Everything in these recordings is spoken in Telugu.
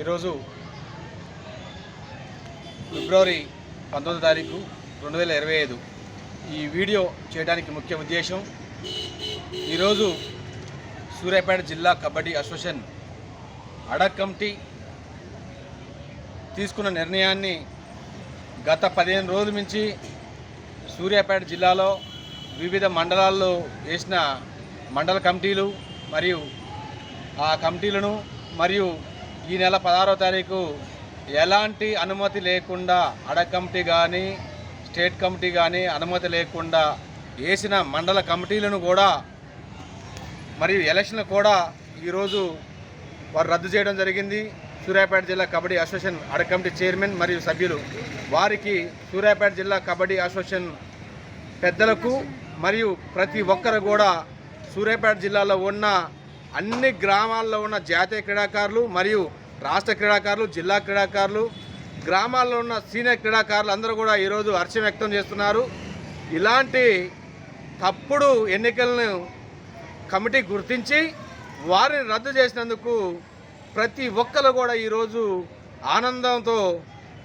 ఈరోజు ఫిబ్రవరి పంతొమ్మిదో తారీఖు రెండు వేల ఇరవై ఐదు. ఈ వీడియో చేయడానికి ముఖ్య ఉద్దేశం ఈరోజు సూర్యాపేట జిల్లా కబడ్డీ అసోసియేషన్ అడక్ కమిటీ తీసుకున్న నిర్ణయాన్ని గత పదిహేను రోజుల నుంచి సూర్యాపేట జిల్లాలో వివిధ మండలాల్లో వేసిన మండల కమిటీలు మరియు ఆ కమిటీలను మరియు ఈ నెల పదహారో తారీఖు ఎలాంటి అనుమతి లేకుండా అడ కమిటీ కానీ స్టేట్ కమిటీ కానీ అనుమతి లేకుండా వేసిన మండల కమిటీలను కూడా మరియు ఎలక్షన్ కూడా ఈరోజు వారు రద్దు చేయడం జరిగింది. సూర్యాపేట జిల్లా కబడ్డీ అసోసియేషన్ అడ కమిటీ చైర్మన్ మరియు సభ్యులు. వారికి సూర్యాపేట జిల్లా కబడ్డీ అసోసియేషన్ పెద్దలకు మరియు ప్రతి ఒక్కరు కూడా సూర్యాపేట జిల్లాలో ఉన్న అన్ని గ్రామాల్లో ఉన్న జాతీయ క్రీడాకారులు మరియు రాష్ట్ర క్రీడాకారులు జిల్లా క్రీడాకారులు గ్రామాల్లో ఉన్న సీనియర్ క్రీడాకారులు అందరూ కూడా ఈరోజు హర్షం వ్యక్తం చేస్తున్నారు. ఇలాంటి తప్పుడు ఎన్నికలను కమిటీ గుర్తించి వారిని రద్దు చేసినందుకు ప్రతి ఒక్కరు కూడా ఈరోజు ఆనందంతో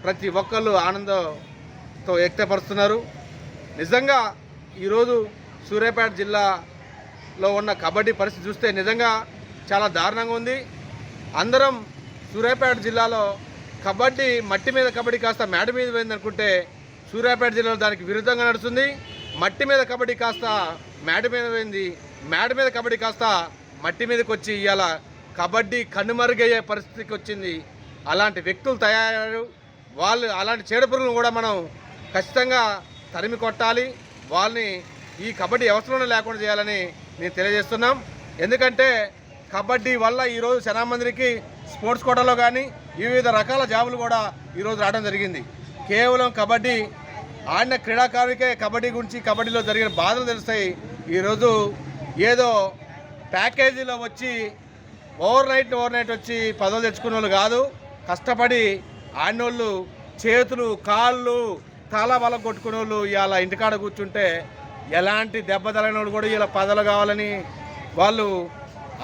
ప్రతి ఒక్కళ్ళు ఆనందంతో వ్యక్తపరుస్తున్నారు. నిజంగా ఈరోజు సూర్యాపేట జిల్లా లో ఉన్న కబడ్డీ పరిస్థితి చూస్తే నిజంగా చాలా దారుణంగా ఉంది. అందరం సూర్యాపేట జిల్లాలో కబడ్డీ మట్టి మీద కబడ్డీ కాస్త మేడ మీద పోయిందనుకుంటే సూర్యాపేట జిల్లాలో దానికి విరుద్ధంగా నడుస్తుంది. మట్టి మీద కబడ్డీ కాస్త మేడ మీద పోయింది. మేడ మీద కబడ్డీ కాస్త మట్టి మీదకి వచ్చి ఇవాళ కబడ్డీ కనుమరుగయ్యే పరిస్థితికి వచ్చింది. అలాంటి వ్యక్తులు తయారయ్యారు. వాళ్ళు అలాంటి చీడపురుగులను కూడా మనం ఖచ్చితంగా తరిమి కొట్టాలి. వాళ్ళని ఈ కబడ్డీ వ్యవస్థలోనే లేకుండా చేయాలని నేను తెలియజేస్తున్నాం. ఎందుకంటే కబడ్డీ వల్ల ఈరోజు చాలా మందికి స్పోర్ట్స్ కోటాలో కానీ వివిధ రకాల జాబులు కూడా ఈరోజు రావడం జరిగింది. కేవలం కబడ్డీ ఆడిన క్రీడాకారుడికే కబడ్డీ గురించి కబడ్డీలో జరిగిన బాధలు తెలుస్తాయి. ఈరోజు ఏదో ప్యాకేజీలో వచ్చి ఓవర్ నైట్ ఓవర్ నైట్ వచ్చి పదవులు తెచ్చుకునే వాళ్ళు కాదు కష్టపడి ఆడినోళ్ళు చేతులు కాళ్ళు తల బల కొట్టుకునే వాళ్ళు ఇవాళ ఇంటికాడ కూర్చుంటే ఎలాంటి దెబ్బ తగిన కూడా ఇలా పదవులు కావాలని వాళ్ళు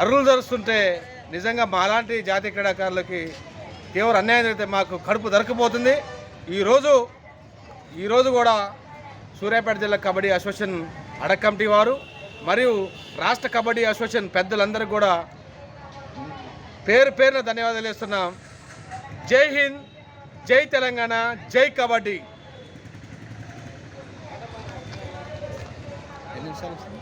అర్రులు జరుస్తుంటే నిజంగా మాలాంటి జాతీయ క్రీడాకారులకి తీవ్ర అన్యాయం జరిగితే మాకు కడుపు దొరకపోతుంది ఈరోజు ఈరోజు కూడా సూర్యాపేట జిల్లా కబడ్డీ అసోసియేషన్ అడక్ కమిటీ వారు మరియు రాష్ట్ర కబడ్డీ అసోసియేషన్ పెద్దలందరూ కూడా పేరు పేరున ధన్యవాదాలు ఇస్తున్నాం జై హింద్ జై తెలంగాణ జై కబడ్డీ. inşallah.